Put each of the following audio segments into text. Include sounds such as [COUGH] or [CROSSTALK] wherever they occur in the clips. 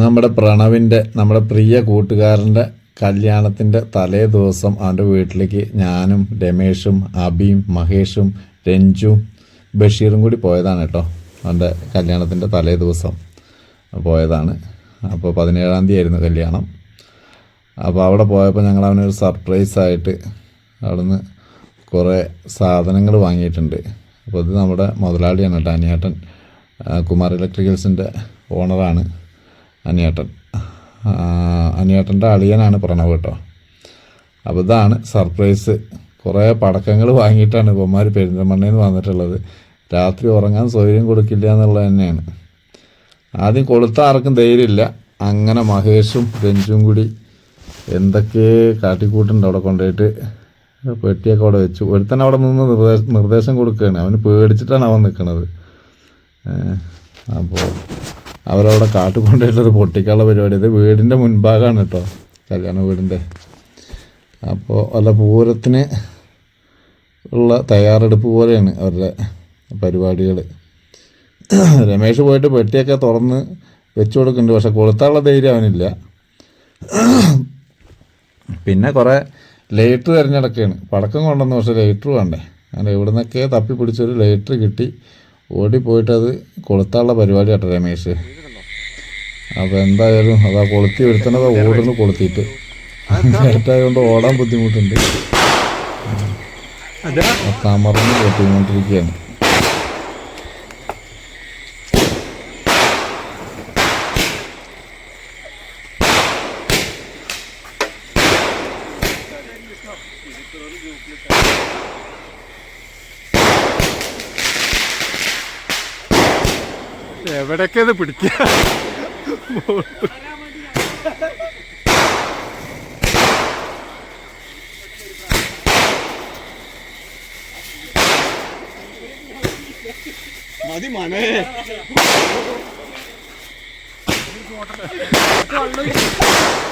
നമ്മുടെ പ്രണവിന്റെ നമ്മുടെ പ്രിയ കൂട്ടുകാരന്റെ കല്യാണത്തിന്റെ തലേ ദിവസം അവന്റെ വീട്ടിലേക്ക് ഞാനും രമേഷും അബിയും മഹേഷും രഞ്ജും ബഷീറും കൂടി പോയതാണ് കേട്ടോ. അവന്റെ കല്യാണത്തിന്റെ തലേ ദിവസം പോയതാണ്. അപ്പോൾ പതിനേഴാം തീയതി ആയിരുന്നു കല്യാണം. അപ്പോൾ അവിടെ പോയപ്പോൾ ഞങ്ങൾ അവനൊരു സർപ്രൈസായിട്ട് അവിടുന്ന് കുറേ സാധനങ്ങൾ വാങ്ങിയിട്ടുണ്ട്. അപ്പോൾ ഇത് നമ്മുടെ മുതലാളിയാണ് കേട്ടോ അനിയാട്ടൻ കുമാർ ഇലക്ട്രിക്കൽസിന്റെ ഓണറാണ് അനിയേട്ടൻ. അനിയേട്ടന്റെ അളിയനാണ് പ്രണവ് കേട്ടോ. അപ്പോൾ ഇതാണ് സർപ്രൈസ്. കുറേ പടക്കങ്ങൾ വാങ്ങിയിട്ടാണ് ഇവന്മാർ പെരിന്തൽമണ്ണയിൽ നിന്ന് വന്നിട്ടുള്ളത്. രാത്രി ഉറങ്ങാൻ സൗകര്യം കൊടുക്കില്ല എന്നുള്ളത് തന്നെയാണ്. ആദ്യം കൊളുത്ത ആർക്കും ധൈര്യമില്ല. അങ്ങനെ മഹേഷും രഞ്ജും കൂടി എന്തൊക്കെ കാട്ടിക്കൂട്ടുണ്ട് അവിടെ കൊണ്ടുപോയിട്ട്. പെട്ടിയൊക്കെ അവിടെ വെച്ചു. ഒരുത്തൻ അവിടെ നിന്ന് നിർദ്ദേശം നിർദ്ദേശം കൊടുക്കുകയാണ്. അവന് പേടിച്ചിട്ടാണ് അവൻ നിൽക്കുന്നത് അപ്പോൾ അവരവിടെ കാട്ടിക്കൊണ്ടുപോയിട്ടൊരു പൊട്ടിക്കാനുള്ള പരിപാടി. ഇത് വീടിന്റെ മുൻഭാഗമാണ് കേട്ടോ കല്യാണ വീടിന്റെ അപ്പോൾ അല്ല പൂരത്തിന് ഉള്ള തയ്യാറെടുപ്പ് പോലെയാണ് അവരുടെ പരിപാടികൾ. രമേഷ് പോയിട്ട് പെട്ടിയൊക്കെ തുറന്ന് വെച്ചു കൊടുക്കുന്നുണ്ട് പക്ഷെ കൊളുത്താനുള്ള ധൈര്യം അവനില്ല. പിന്നെ കുറേ ലൈറ്റർ തിരഞ്ഞെടുക്കുകയാണ്. പടക്കം കൊണ്ടുവന്നു പക്ഷേ ലൈറ്റർ വേണ്ടേ? അങ്ങനെ ഇവിടെ നിന്നൊക്കെ തപ്പി പിടിച്ചൊരു ലൈറ്റർ കിട്ടി. ഓടിപ്പോയിട്ട് അത് കൊളുത്താനുള്ള പരിപാടി കേട്ടോ രമേഷ് അപ്പോൾ എന്തായാലും അതാ കൊളുത്തി വരുത്തണത് ഓടുന്നു കൊളുത്തിയിട്ട്. കേട്ടായതുകൊണ്ട് ഓടാൻ ബുദ്ധിമുട്ടുണ്ട്. തമർന്ന് കൊട്ടിക്കൊണ്ടിരിക്കുകയാണ് എവിടൊക്കെ ഇത് പിടിക്കുക മതി മനേ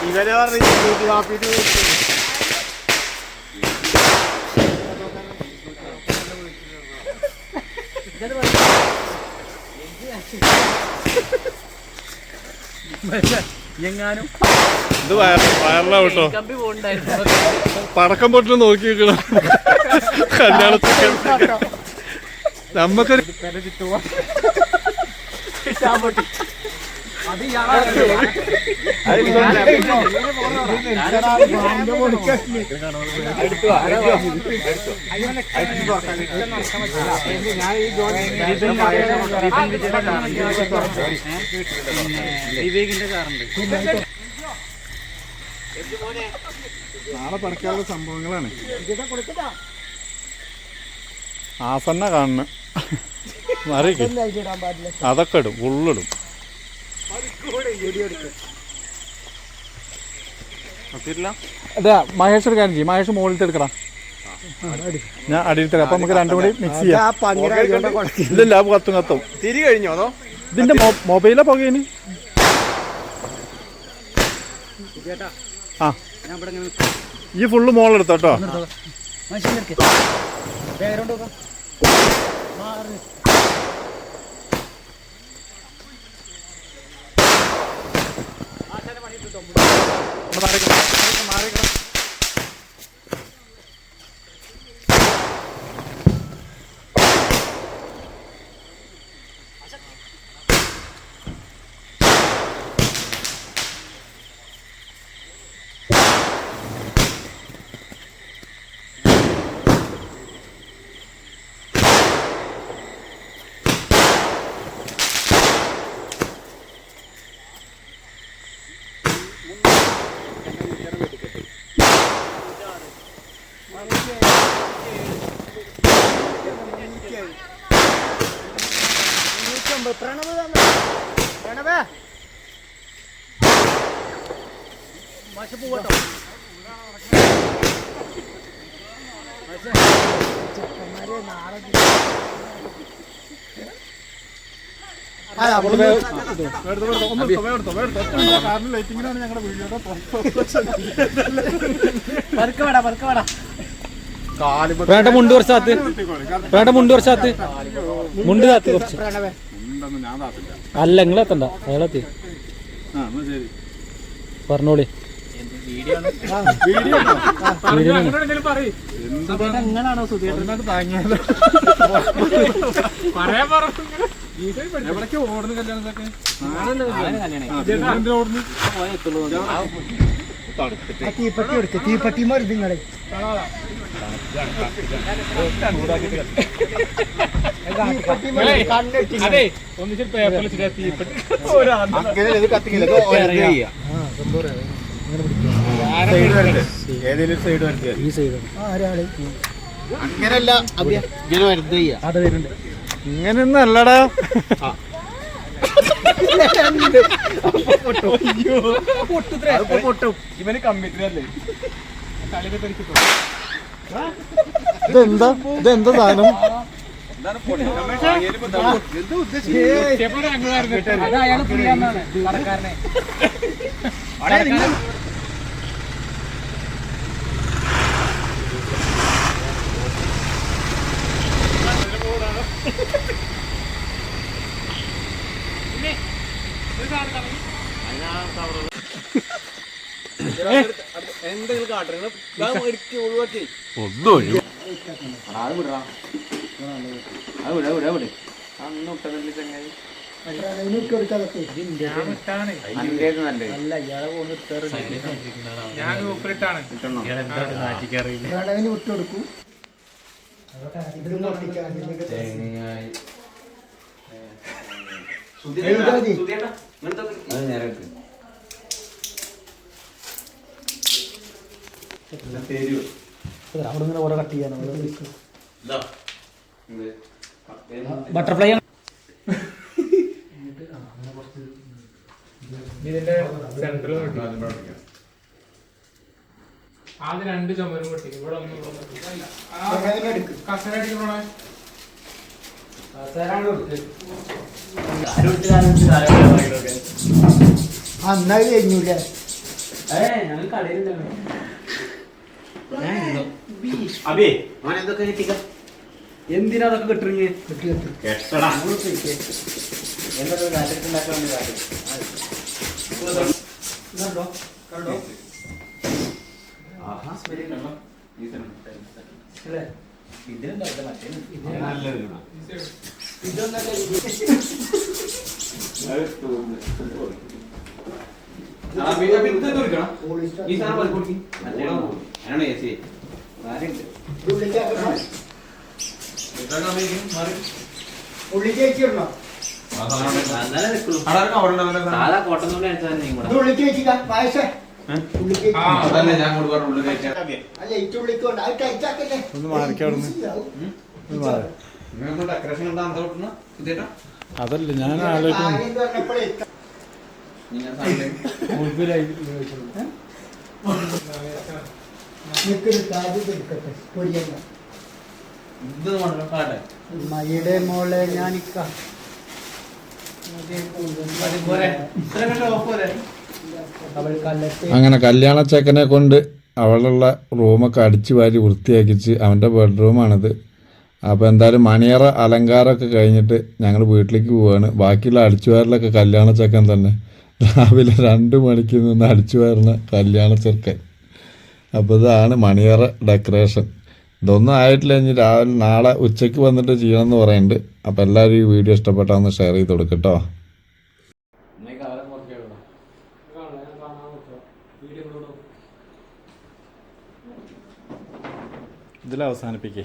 ഇവരെ പറഞ്ഞു [LAUGHS] എങ്ങാനും? ഇത് വയറിലാ കേട്ടോ കമ്പി പോണ്ടായിരുന്നു പടക്കം പൊട്ടിന് നോക്കി നിൽക്കണം കല്യാണത്തൊക്കെ നമുക്കൊരു അത് ഇയാളെ നാളെ പഠിക്കാനുള്ള സംഭവങ്ങളാണ് ആസന്ന കാണുന്നു. മറിക്ക്. അതൊക്കെ ഇടും ഉള്ളിടും. അതാ മഹേഷ് ഒരു കാര്യം ചെയ്യും. മഹേഷ് മുകളിലത്തെ എടുക്കടാ. ഞാൻ അടിയിലത്തെ അപ്പൊ നമുക്ക് രണ്ടും കൂടി മിക്സ് ചെയ്യാം. ഇല്ലല്ല അത് കത്തും കത്തും. തിരി കഴിഞ്ഞോ അതോ? ഇതിന്റെ മൊബൈലാ പുകയിന് ആ. ഈ ഫുള്ള് Vamos a recuperar. മോളെടുത്തോ കേട്ടോ പതുക്കെ പതുക്കെ വേടാ [LAUGHS] വേണ്ട മുണ്ട് കുറച്ചാത്ത്. വേണ്ട മുണ്ട് കുറച്ചാത്ത്. മുണ്ട് താത്ത് കുറച്ച്. അല്ല നിങ്ങളെത്തണ്ട. അയാളെത്തി. പറഞ്ഞോളി. എങ്ങനാണോ തീപ്പട്ടി എടുക്ക. തീപ്പട്ടി മരുന്ന് നിങ്ങളെ ഒന്നിച്ചിട്ട് ഒന്നിച്ച് പേപ്പറിൽ തീപ്പെട്ടി. ഈ സൈഡ് ആരാൾ അങ്ങനല്ല ഇങ്ങനെ വരുന്നത് ചെയ്യാ അത് വരുന്നുണ്ട് ഇങ്ങനെയൊന്നും അല്ലടാ ഇവന് കമ്മിറ്റിനല്ലേ ഇതെന്താ? ഇതെന്താ സാധനം? അയാൾ ഫ്രീയാന്നാണ് കടക്കാരനെ കൊടുക്കാതെ അല്ല ഇയാളെ പോകുന്ന വേണ്ടതിന് വിട്ടു കൊടുക്കൂ ഞാൻ പൊട്ടിക്കാൻ എഴുതാതി അവിടെ ഇങ്ങനെ ഓരോ കട്ട് ചെയ്യാനോ ബട്ടർഫ്ലൈ ഇതിന്റെ സെന്ററിൽ ആദ്യം രണ്ട് ചുമരും പൊട്ടി ഇവിടെ ഒന്നും ഇവിടെ ഒന്ന്. കസേര കഴിഞ്ഞൂല്ലേ? എന്തിനാ അതൊക്കെ കിട്ടുന്നത് കിട്ടി കിട്ടി. ഉള്ളിലേക്ക് വെച്ചിടണോ സാധാ കണ്ടോ കൊണ്ട്? അല്ല? ഇറ്റ് ഉള്ളിലേക്ക് കൊണ്ട് അത് അതല്ല ഞാൻ ആലോചിക്കുന്നു. മയുടെ മോളെ ഞാനിക്ക അവൾ കല്ലത്തെ അങ്ങനെ കല്യാണ ചെക്കനെ കൊണ്ട് അവളുള്ള റൂമൊക്കെ അടിച്ചു വാരി വൃത്തിയാക്കിച്ച് അവന്റെ ബെഡ്റൂമാണിത്. അപ്പോൾ എന്തായാലും മണിയറ അലങ്കാരമൊക്കെ കഴിഞ്ഞിട്ട് ഞങ്ങൾ വീട്ടിലേക്ക് പോവാണ്. ബാക്കിയുള്ള അടിച്ചുവാരലൊക്കെ കല്യാണ ചെക്കൻ തന്നെ. രാവിലെ രണ്ട് മണിക്ക് നിന്ന് അടിച്ചു വാരുന്ന കല്യാണ ചെക്കൻ അപ്പോൾ ഇതാണ് മണിയറ ഡെക്കറേഷൻ. ഇതൊന്നും ആയിട്ടില്ല ഇനി രാവിലെ നാളെ ഉച്ചയ്ക്ക് വന്നിട്ട് ചെയ്യണമെന്ന് പറയുന്നുണ്ട്. അപ്പോൾ എല്ലാവരും ഈ വീഡിയോ ഇഷ്ടപ്പെട്ടാൽ ഒന്ന് ഷെയർ ചെയ്ത് കൊടുക്കട്ടോ ഇതിൽ അവസാനിപ്പിക്കേ.